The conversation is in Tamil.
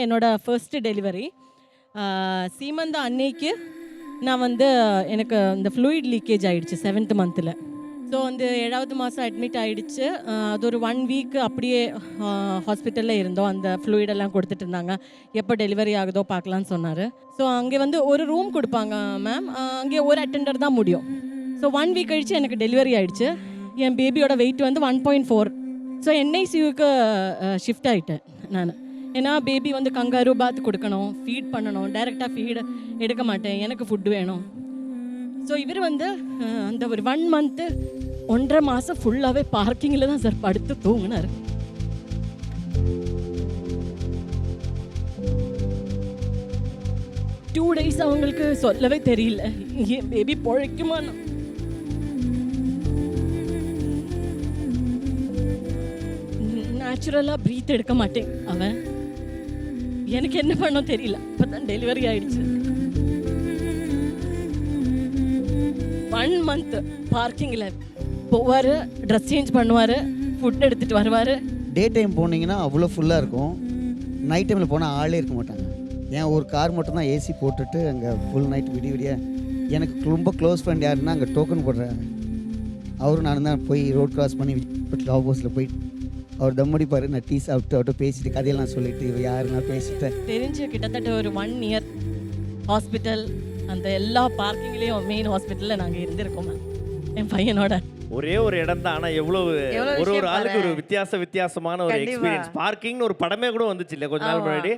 தான் என்னோடய ஃபர்ஸ்ட் டெலிவரி சீமந்த அன்னைக்கு நான் வந்து எனக்கு இந்த ஃப்ளூயிட் லீக்கேஜ் ஆகிடுச்சு செவன்த் மந்தில் ஸோ வந்து ஏழாவது மாதம் அட்மிட் ஆகிடுச்சு அது ஒரு ஒன் வீக் அப்படியே ஹாஸ்பிட்டலில் இருந்தோம். அந்த ஃப்ளூயிடெல்லாம் கொடுத்துட்டு இருந்தாங்க. எப்போ டெலிவரி ஆகுதோ பார்க்கலான்னு சொன்னார். ஸோ அங்கே வந்து ஒரு ரூம் கொடுப்பாங்க மேம் அங்கே ஒரு அட்டெண்டர் தான் முடியும். ஸோ ஒன் வீக் கழிச்சு எனக்கு டெலிவரி ஆகிடுச்சு என் பேபியோட வெயிட் வந்து ஒன் பாயிண்ட் ஃபோர் ஸோ என்ஐசியூக்கு ஷிஃப்ட் ஆகிட்டேன் நான். ஏன்னா பேபி வந்து கங்காரு பாத் கொடுக்கணும் ஃபீட் பண்ணணும். டைரெக்டாக ஃபீட் எடுக்க மாட்டேன். எனக்கு ஃபுட் வேணும். ஸோ இவர் வந்து அந்த ஒரு ஒன் மந்த்து ஒன்றரை மாதம் ஃபுல்லாகவே பார்க்கிங்கில் தான் சார் படுத்து தூங்கினார். டூ டேஸ் அவங்களுக்கு சொல்லவே தெரியல. என் பேபி பொழைக்குமா நேச்சுரலாக ப்ரீத் எடுக்க மாட்டேன் அவன். எனக்கு என்ன பண்ணோம் தெரியல. இப்போ தான் டெலிவரி ஆயிடுச்சு ஒன் மந்த் பார்க்கிங்கில் போவார் ட்ரெஸ் சேஞ்ச் பண்ணுவார் ஃபுட் எடுத்துகிட்டு வருவார். டே டைம் போனீங்கன்னா அவ்வளோ ஃபுல்லாக இருக்கும். நைட் டைமில் போனால் ஆளே இருக்க மாட்டாங்க. ஏன் ஒரு கார் மட்டும் தான் ஏசி போட்டுட்டு அங்கே ஃபுல் நைட் விடிய விடிய எனக்கு ரொம்ப க்ளோஸ் ஃப்ரெண்ட் யாருன்னா அங்கே டோக்கன் போடுறாரு அவரும் நானும் தான் போய் ரோட் கிராஸ் பண்ணி ஆப்போசிட்டில் போய் அவர் தம் அடிப்பார் நான் டீ சாப்பிட்டு அவர்கிட்ட பேசிட்டு கதையெல்லாம் சொல்லிட்டு இவர் யாரு நான் பேசிட்டேன் தெரிஞ்சு கிட்டத்தட்ட ஒரு ஒன் இயர் ஹாஸ்பிட்டல் அந்த எல்லா பார்க்கிங்லேயும் மெயின் ஹாஸ்பிட்டலில் நாங்கள் இருந்திருக்கோம் மேம் என் பையனோட ஒரே ஒரு இடம் தான் ஆனா எவ்வளவு ஒரு ஒரு ஆளுக்கு ஒரு. வித்தியாச வித்தியாசமான ஒரு. எக்ஸ்பீரியன்ஸ் பார்க்கிங்னு ஒரு படமே கூட வந்துச்சு இல்ல கொஞ்ச நாள். முன்னாடி